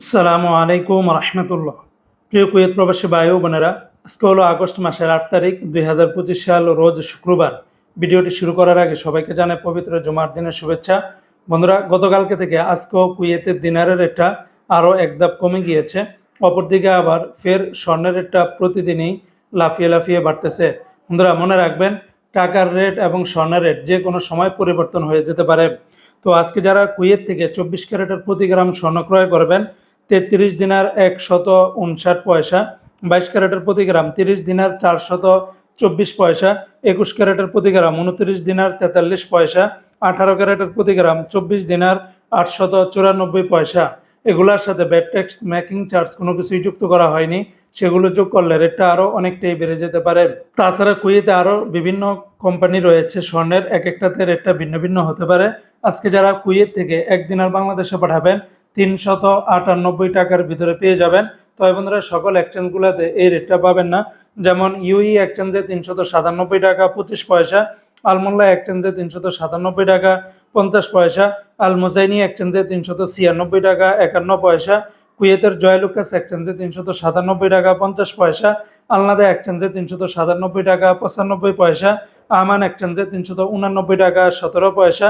আসসালামু আলাইকুম রহমতুল্লাহ। প্রিয় কুয়েত প্রবাসী বায়ু বোনেরা, আজকে হলো আগস্ট মাসের আট তারিখ দুই হাজার পঁচিশ সাল, রোজ শুক্রবার। ভিডিওটি শুরু করার আগে সবাইকে জানাই পবিত্র জুমার দিনের শুভেচ্ছা। বন্ধুরা, গতকালকে থেকে আজকেও কুয়েতের দিনারের রেটটা আরও এক ধাপ কমে গিয়েছে। অপরদিকে আবার ফের স্বর্ণের রেটটা প্রতিদিনই লাফিয়ে লাফিয়ে বাড়তেছে। বন্ধুরা, মনে রাখবেন, টাকার রেট এবং স্বর্ণের রেট যে কোনো সময় পরিবর্তন হয়ে যেতে পারে। তো আজকে যারা কুয়েত থেকে চব্বিশ ক্যারেটের প্রতি গ্রাম স্বর্ণ ক্রয় করবেন তেত্রিশ দিনার একশত উনষাট পয়সা, বাইশ ক্যারেটের প্রতি গ্রাম তিরিশ দিনার চারশত চব্বিশ পয়সা, একুশ ক্যারেটের প্রতি গ্রাম উনত্রিশ দিনার তেতাল্লিশ পয়সা, আঠারো ক্যারেটের প্রতি গ্রাম চব্বিশ দিনার আটশত চুরানব্বই পয়সা। এগুলোর সাথে ব্যাট ট্যাক্স মেকিং চার্জ কোনো কিছুই যুক্ত করা হয়নি। সেগুলো যোগ করলে রেটটা আরও অনেকটাই বেড়ে যেতে পারে। তাছাড়া কুয়েতে আরও বিভিন্ন কোম্পানি রয়েছে, স্বর্ণের এক একটাতে রেটটা ভিন্ন ভিন্ন হতে পারে। আজকে যারা কুয়েত থেকে একদিন আর বাংলাদেশে পাঠাবেন তিনশত আটানব্বই টাকার ভিতরে পেয়ে যাবেন। তবে বন্ধুরা, সকল এক্সচেঞ্জগুলোতে এই রেটটা পাবেন না। যেমন ইউই এক্সচেঞ্জে তিনশত সাতানব্বই টাকা, পঁচিশ পয়সা। আলমোল্লা এক্সচেঞ্জে তিনশত সাতানব্বই টাকা, পঞ্চাশ পয়সা। আল মুজাইনি এক্সচেঞ্জে তিনশত ছিয়ানব্বই টাকা, একান্ন পয়সা। কুয়েতের জয়লুকাস এক্সচেঞ্জে তিনশত সাতানব্বই টাকা, পঞ্চাশ পয়সা। আলনাদা এক্সচেঞ্জে তিনশত সাতানব্বই টাকা, পঁচানব্বই পয়সা। আমান এক্সচেঞ্জে তিনশত উনানব্বই টাকা, সতেরো পয়সা।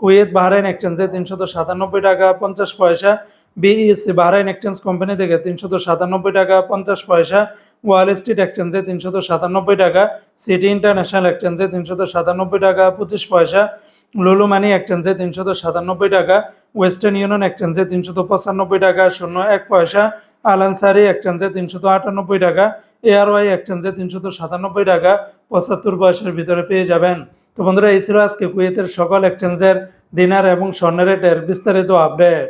কুয়েত বাহরাইন এক্সচেঞ্জে তিনশত সাতানব্বই টাকা, পঞ্চাশ পয়সা। বিইসি বাহরাইন এক্সচেঞ্জ কোম্পানি থেকে তিনশত সাতানব্বই টাকা, পঞ্চাশ পয়সা। ওয়াল স্ট্রিট এক্সচেঞ্জে তিনশত সাতানব্বই টাকা। সিটি ইন্টারন্যাশনাল এক্সচেঞ্জে তিনশত সাতানব্বই টাকা, পঁচিশ পয়সা। লুলু মানি এক্সচেঞ্জে তিনশত সাতানব্বই টাকা। ওয়েস্টার্ন ইউনিয়ন এক্সচেঞ্জে তিনশত পঁচানব্বই টাকা, শূন্য এক পয়সা। আলানসারি এক্সচেঞ্জে তিনশত আটানব্বই টাকা। এআরওয়াই এক্সচেঞ্জে তিনশত সাতানব্বই টাকা। পঁচাত্তর বয়সের ভিতরে পেয়ে যাবেন। তো বন্ধুরা, এই ছিল আজকে কুয়েতের সকল এক্সচেঞ্জের দিনার এবং স্বর্ণের রেটের বিস্তারিত আপডেট